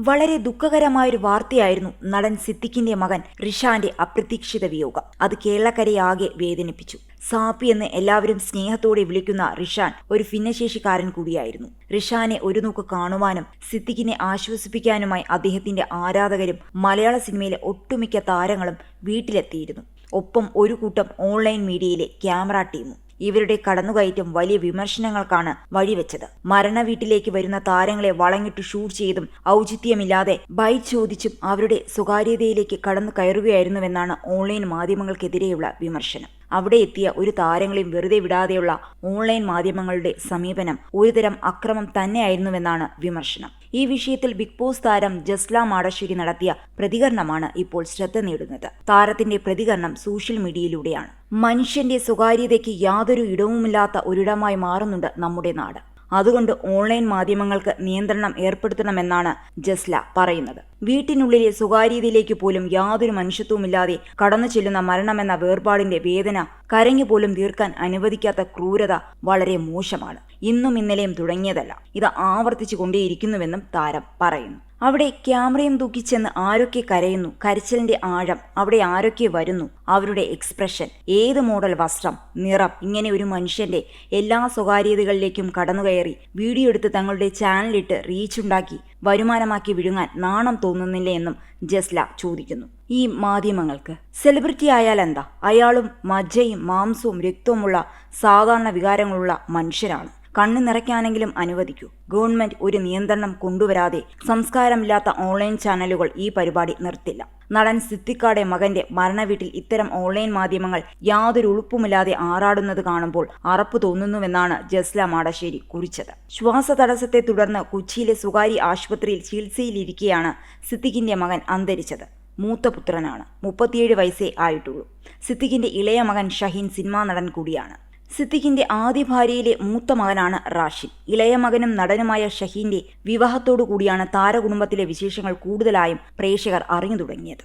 വളരെ ദുഃഖകരമായൊരു വാർത്തയായിരുന്നു നടൻ സിദ്ദിഖിന്റെ മകൻ റിഷാന്റെ അപ്രതീക്ഷിത വിയോഗം. അത് കേരളക്കരയാകെ വേദനിപ്പിച്ചു. സാപ്പി എന്ന് എല്ലാവരും സ്നേഹത്തോടെ വിളിക്കുന്ന റിഷാൻ ഒരു ഭിന്നശേഷിക്കാരൻ കൂടിയായിരുന്നു. റിഷാനെ ഒരു നോക്ക് കാണുവാനും സിദ്ദിഖിനെ ആശ്വസിപ്പിക്കാനുമായി അദ്ദേഹത്തിന്റെ ആരാധകരും മലയാള സിനിമയിലെ ഒട്ടുമിക്ക താരങ്ങളും വീട്ടിലെത്തിയിരുന്നു. ഒപ്പം ഒരു കൂട്ടം ഓൺലൈൻ മീഡിയയിലെ ക്യാമറ ടീമും. ഇവരുടെ കടന്നുകയറ്റം വലിയ വിമർശനങ്ങൾക്കാണ് വഴിവെച്ചത്. മരണ വീട്ടിലേക്ക് വരുന്ന താരങ്ങളെ വളഞ്ഞിട്ട് ഷൂട്ട് ചെയ്തും ഔചിത്യമില്ലാതെ ബൈറ്റ് ചോദിച്ചും അവരുടെ സ്വകാര്യതയിലേക്ക് കടന്നു കയറുകയായിരുന്നുവെന്നാണ് ഓൺലൈൻ മാധ്യമങ്ങൾക്കെതിരെയുള്ള വിമർശനം. അവിടെ എത്തിയ ഒരു താരങ്ങളെയും വെറുതെ വിടാതെയുള്ള ഓൺലൈൻ മാധ്യമങ്ങളുടെ സമീപനം ഒരുതരം അക്രമം തന്നെയായിരുന്നുവെന്നാണ് വിമർശനം. ഈ വിഷയത്തിൽ ബിഗ് ബോസ് താരം ജസ്ല മാടശ്ശേരി നടത്തിയ പ്രതികരണമാണ് ഇപ്പോൾ ശ്രദ്ധ നേടുന്നത്. താരത്തിന്റെ പ്രതികരണം സോഷ്യൽ മീഡിയയിലൂടെയാണ്. മനുഷ്യന്റെ സ്വകാര്യതയ്ക്ക് യാതൊരു ഇടവുമില്ലാത്ത ഒരിടമായി മാറുന്നുണ്ട് നമ്മുടെ നാട്. അതുകൊണ്ട് ഓൺലൈൻ മാധ്യമങ്ങൾക്ക് നിയന്ത്രണം ഏർപ്പെടുത്തണമെന്നാണ് ജസ്ല പറയുന്നത്. വീട്ടിനുള്ളിലെ സ്വകാര്യതയിലേക്ക് പോലും യാതൊരു മനുഷ്യത്വമില്ലാതെ കടന്നു ചെല്ലുന്ന മരണമെന്ന വേർപാടിന്റെ വേദന കരഞ്ഞു പോലും തീർക്കാൻ അനുവദിക്കാത്ത ക്രൂരത വളരെ മോശമാണ്. ഇന്നും ഇന്നലെയും തുടങ്ങിയതല്ല. ഇത് ആവർത്തിച്ചു കൊണ്ടേയിരിക്കുന്നുവെന്നും താരം പറയുന്നു. അവിടെ ക്യാമറയും തൂക്കിച്ചെന്ന് ആരൊക്കെ കരയുന്നു? കരച്ചിലിന്റെ ആഴം അവിടെ ആരൊക്കെ വരുന്നു? അവരുടെ എക്സ്പ്രഷൻ ഏത് മോഡൽ വസ്ത്രം? നിറം. ഇങ്ങനെ ഒരു മനുഷ്യന്റെ എല്ലാ സ്വകാര്യതകളിലേക്കും കടന്നുകയറി വീഡിയോ എടുത്ത് തങ്ങളുടെ ചാനലിട്ട് റീച്ചുണ്ടാക്കി വരുമാനമാക്കി വിഴുങ്ങാൻ നാണം തോന്നുന്നില്ലേ എന്നും ജസ്ല ചോദിക്കുന്നു. ഈ മാധ്യമങ്ങൾക്ക് സെലിബ്രിറ്റി ആയാൽ എന്താ? അയാളും മജ്ജയും മാംസവും രക്തവുമുള്ള സാധാരണ വികാരങ്ങളുള്ള മനുഷ്യരാണ്. കണ്ണു നിറയ്ക്കാനെങ്കിലും അനുവദിക്കൂ. ഗവൺമെന്റ് ഒരു നിയന്ത്രണം കൊണ്ടുവരാതെ സംസ്കാരമില്ലാത്ത ഓൺലൈൻ ചാനലുകൾ ഈ പരിപാടി നിർത്തില്ല. നടൻ സിദ്ദിഖാടെ മകന്റെ മരണവീട്ടിൽ ഇത്തരം ഓൺലൈൻ മാധ്യമങ്ങൾ യാതൊരു ഉളുപ്പുമില്ലാതെ ആറാടുന്നത് കാണുമ്പോൾ അറപ്പ് തോന്നുന്നുവെന്നാണ് ജസ്ല മാടശ്ശേരി കുറിച്ചത്. ശ്വാസ തടസ്സത്തെ തുടർന്ന് കൊച്ചിയിലെ സ്വകാര്യ ആശുപത്രിയിൽ ചികിത്സയിലിരിക്കെയാണ് സിദ്ദിഖിന്റെ മകൻ അന്തരിച്ചത്. മൂത്ത പുത്രനാണ്. മുപ്പത്തിയേഴ് വയസ്സേ ആയിട്ടുള്ളൂ. സിദ്ദിഖിന്റെ ഇളയ മകൻ ഷഹീൻ സിനിമാ നടൻ കൂടിയാണ്. സിദ്ദിഖിന്റെ ആദ്യ ഭാര്യയിലെ മൂത്ത മകനാണ് റാഷിദ്. ഇളയ മകനും നടനുമായ ഷഹീന്റെ വിവാഹത്തോടു കൂടിയാണ് താരകുടുംബത്തിലെ വിശേഷങ്ങൾ കൂടുതലായും പ്രേക്ഷകർ അറിഞ്ഞു തുടങ്ങിയത്.